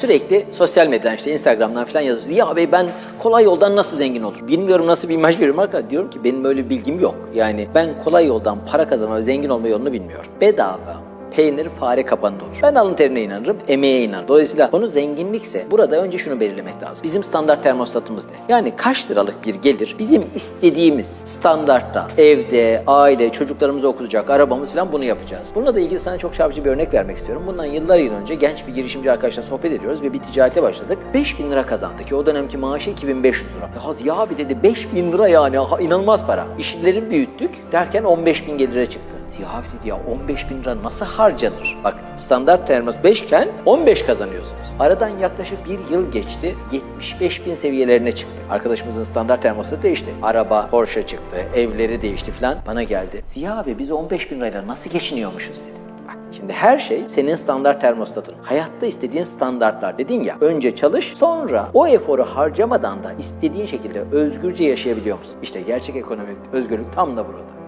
sürekli sosyal medyadan işte Instagram'dan falan yazıyor. Ziya Bey ben kolay yoldan nasıl zengin olur? Bilmiyorum nasıl bir imaj veriyorum arkadaşlar. Diyorum ki benim öyle bir bilgim yok. Yani ben kolay yoldan para kazanma ve zengin olma yolunu bilmiyorum. Bedava peynir fare kapanında olur. Ben alın terine inanırım, emeğe inanırım. Dolayısıyla konu zenginlikse burada önce şunu belirlemek lazım. Bizim standart termostatımız ne? Yani kaç liralık bir gelir bizim istediğimiz standartta evde, aile, çocuklarımızı okutacak, arabamız falan bunu yapacağız. Bununla da ilgili sana çok çarpıcı bir örnek vermek istiyorum. Bundan yıllar yıl önce genç bir girişimci arkadaşla sohbet ediyoruz ve bir ticarete başladık. 5000 lira kazandı ki o dönemki maaşı 2500 lira. Ya abi dedi 5000 lira yani inanılmaz para. İşleri büyüttük derken 15 bin gelire çıktı. Abi dedi ya 15 bin lira nasıl harcanır? Bak standart termos 5 iken 15 kazanıyorsunuz. Aradan yaklaşık bir yıl geçti 75 bin seviyelerine çıktı. Arkadaşımızın standart termostatı değişti. Araba Porsche çıktı, evleri değişti falan. Bana geldi. Ziya abi biz 15 bin lirayla nasıl geçiniyormuşuz dedi. Şimdi her şey senin standart termostatın. Hayatta istediğin standartlar dedin ya. Önce çalış sonra o eforu harcamadan da istediğin şekilde özgürce yaşayabiliyor musun? İşte gerçek ekonomik özgürlük tam da burada.